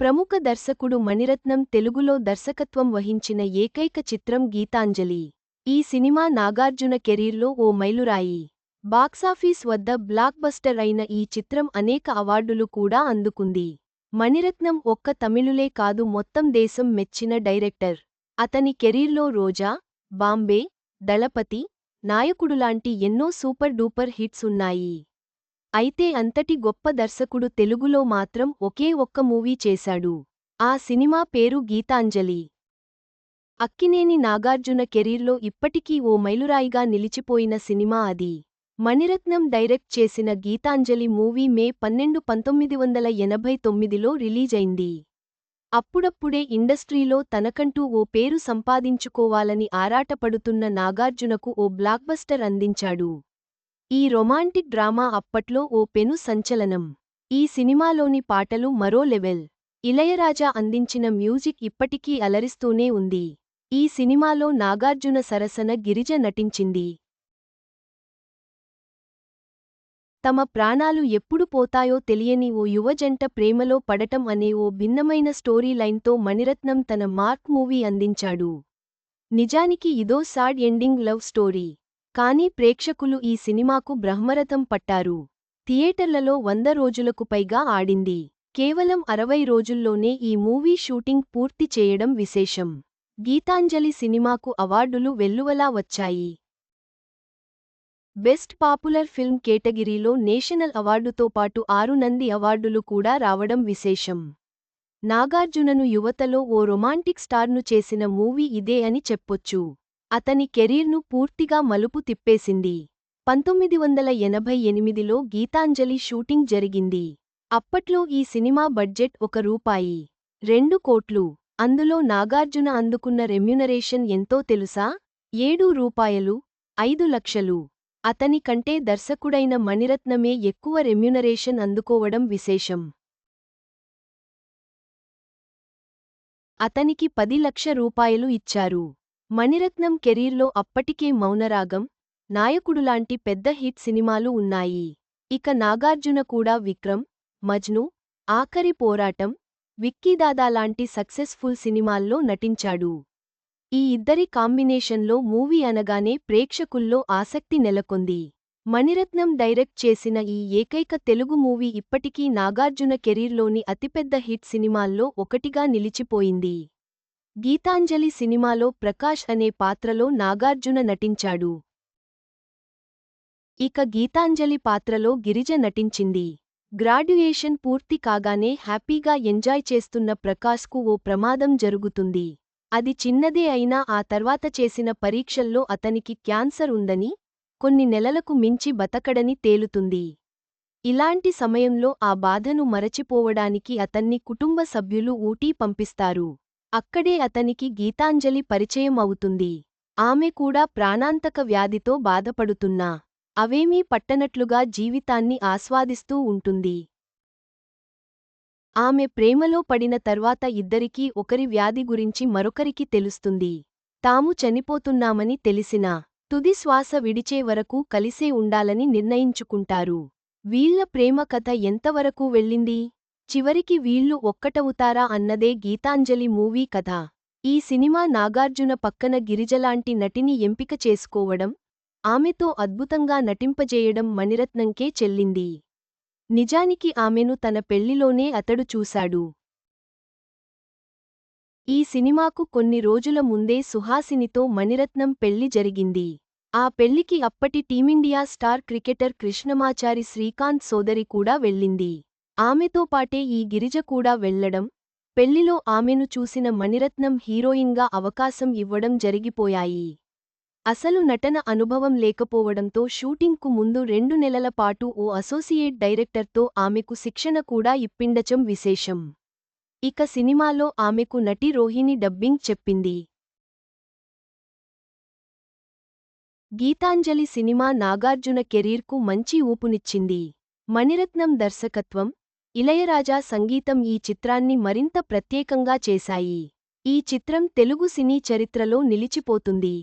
ప్రముఖ దర్శకుడు మణిరత్నం తెలుగులో దర్శకత్వం వహించిన ఏకైక చిత్రం గీతాంజలి. ఈ సినిమా నాగార్జున కెరీర్లో ఓ మైలురాయి. బాక్సాఫీస్ వద్ద బ్లాక్బస్టర్ అయిన ఈ చిత్రం అనేక అవార్డులు కూడా అందుకుంది. మణిరత్నం ఒక్క తమిళులే కాదు మొత్తం దేశం మెచ్చిన డైరెక్టర్. అతని కెరీర్లో రోజా బాంబే దళపతి నాయకుడులాంటి ఎన్నో సూపర్ డూపర్ హిట్స్ ఉన్నాయి. అయితే అంతటి గొప్ప దర్శకుడు తెలుగులో మాత్రం ఒకే ఒక్క మూవీ చేశాడు. ఆ సినిమా పేరు గీతాంజలి. అక్కినేని నాగార్జున కెరీర్లో ఇప్పటికీ ఓ మైలురాయిగా నిలిచిపోయిన సినిమా అది. మణిరత్నం డైరెక్ట్ చేసిన గీతాంజలి మూవీ మే పన్నెండు పంతొమ్మిది వందల ఎనభై తొమ్మిదిలో రిలీజైంది. అప్పుడప్పుడే ఇండస్ట్రీలో తనకంటూ ఓ పేరు సంపాదించుకోవాలని ఆరాటపడుతున్న నాగార్జునకు ఓ బ్లాక్బస్టర్ అందించాడు. ఈ రొమాంటిక్ డ్రామా అప్పట్లో ఓ పెను సంచలనం. ఈ సినిమాలోని పాటలు మరో లెవెల్. ఇళయరాజా అందించిన మ్యూజిక్ ఇప్పటికీ అలరిస్తూనే ఉంది. ఈ సినిమాలో నాగార్జున సరసన గిరిజ నటించింది. తమ ప్రాణాలు ఎప్పుడు పోతాయో తెలియని ఓ యువజంట ప్రేమలో పడటం అనే ఓ భిన్నమైన స్టోరీ లైన్తో మణిరత్నం తన మార్క్ మూవీ అందించాడు. నిజానికి ఇదో సాడ్ ఎండింగ్ లవ్ స్టోరీ. కానీ ప్రేక్షకులు ఈ సినిమాకు బ్రహ్మరథం పట్టారు. థియేటర్లలో వంద రోజులకు పైగా ఆడింది. కేవలం అరవై రోజుల్లోనే ఈ మూవీ షూటింగ్ పూర్తి చేయడం విశేషం. గీతాంజలి సినిమాకు అవార్డులు వెల్లువలా వచ్చాయి. బెస్ట్ పాపులర్ ఫిల్మ్ కేటగిరీలో నేషనల్ అవార్డుతో పాటు ఆరు నంది అవార్డులు కూడా రావడం విశేషం. నాగార్జునను యువతలో ఓ రొమాంటిక్ స్టార్ను చేసిన మూవీ ఇదే అని చెప్పొచ్చు. అతని కెరీర్ను పూర్తిగా మలుపు తిప్పేసింది. పంతొమ్మిది వందల ఎనభై ఎనిమిదిలో గీతాంజలి షూటింగ్ జరిగింది. అప్పట్లో ఈ సినిమా బడ్జెట్ ఒక రూపాయి. రెండు కోట్లు. అందులో నాగార్జున అందుకున్న రెమ్యునరేషన్ ఎంతో తెలుసా? ఏడు రూపాయలు. ఐదు లక్షలు. అతని కంటే దర్శకుడైన మణిరత్నమే ఎక్కువ రెమ్యునరేషన్ అందుకోవడం విశేషం. అతనికి పది లక్ష రూపాయలు ఇచ్చారు. మణిరత్నం కెరీర్లో అప్పటికే మౌనరాగం నాయకుడులాంటి పెద్ద హిట్ సినిమాలు ఉన్నాయి. ఇక నాగార్జున కూడా విక్రమ్ మజ్ను ఆఖరి పోరాటం విక్కీదాదా లాంటి సక్సెస్ఫుల్ సినిమాల్లో నటించాడు. ఈ ఇద్దరి కాంబినేషన్లో మూవీ అనగానే ప్రేక్షకుల్లో ఆసక్తి నెలకొంది. మణిరత్నం డైరెక్ట్ చేసిన ఈ ఏకైక తెలుగు మూవీ ఇప్పటికీ నాగార్జున కెరీర్లోని అతిపెద్ద హిట్ సినిమాల్లో ఒకటిగా నిలిచిపోయింది. గీతాంజలి సినిమాలో ప్రకాష్ అనే పాత్రలో నాగార్జున నటించాడు. ఇక గీతాంజలి పాత్రలో గిరిజ నటించింది. గ్రాడ్యుయేషన్ పూర్తి కాగానే హ్యాపీగా ఎంజాయ్ చేస్తున్న ప్రకాష్కు ఓ ప్రమాదం జరుగుతుంది. అది చిన్నదే అయినా ఆ తర్వాత చేసిన పరీక్షల్లో అతనికి క్యాన్సర్ ఉందని కొన్ని నెలలకు మించి బతకడని తేలుతుంది. ఇలాంటి సమయంలో ఆ బాధను మరచిపోవడానికి అతన్ని కుటుంబ సభ్యులు ఊటీ పంపిస్తారు. అక్కడే అతనికి గీతాంజలి పరిచయం అవుతుంది ఆమె కూడా ప్రాణాంతక వ్యాధితో బాధపడుతున్నా. అవేమీ పట్టనట్లుగా జీవితాన్ని ఆస్వాదిస్తూ ఉంటుంది. ఆమె ప్రేమలో పడిన తర్వాత ఇద్దరికీ ఒకరి వ్యాధి గురించి మరొకరికి తెలుస్తుంది. తాము చనిపోతున్నామని తెలిసినా తుది శ్వాస విడిచే వరకు కలిసే ఉండాలని నిర్ణయించుకుంటారు. వీళ్ళ ప్రేమ కథ ఎంతవరకు వెళ్ళింది? చివరికి వీళ్ళు ఒక్కటవుతారా అన్నదే గీతాంజలి మూవీ కథ. ఈ సినిమా నాగార్జున పక్కన గిరిజలాంటి నటిని ఎంపిక చేసుకోవడం ఆమెతో అద్భుతంగా నటింపజేయడం మణిరత్నంకే చెల్లింది. నిజానికి ఆమెను తన పెళ్ళిలోనే అతడు చూశాడు. ఈ సినిమాకు కొన్ని రోజుల ముందే సుహాసినితో మణిరత్నం పెళ్ళి జరిగింది. ఆ పెళ్ళికి అప్పటి team India star cricketer Krishnamachari Srikkanth సోదరి కూడా వెళ్ళింది. ఆమెతో పాటే ఈ గిరిజ కూడా వెళ్ళడం పెళ్ళిలో ఆమెను చూసిన మణిరత్నం హీరోయిన్గా అవకాశం ఇవ్వడం జరిగిపోయాయి. అసలు నటన అనుభవం లేకపోవడంతో షూటింగ్కు ముందు రెండు నెలల పాటు ఓ అసోసియేట్ డైరెక్టర్తో ఆమెకు శిక్షణ కూడా ఇప్పిండచం విశేషం. ఇక సినిమాలో ఆమెకు నటి రోహిణి డబ్బింగ్ చెప్పింది. గీతాంజలి సినిమా నాగార్జున కెరీర్కు మంచి ఊపునిచ్చింది. మణిరత్నం దర్శకత్వం ఇళయరాజా సంగీతం ఈ చిత్రాన్ని మరింత ప్రత్యేకంగా చేశాయి. ఈ చిత్రం తెలుగు సినీ చరిత్రలో నిలిచిపోతుంది.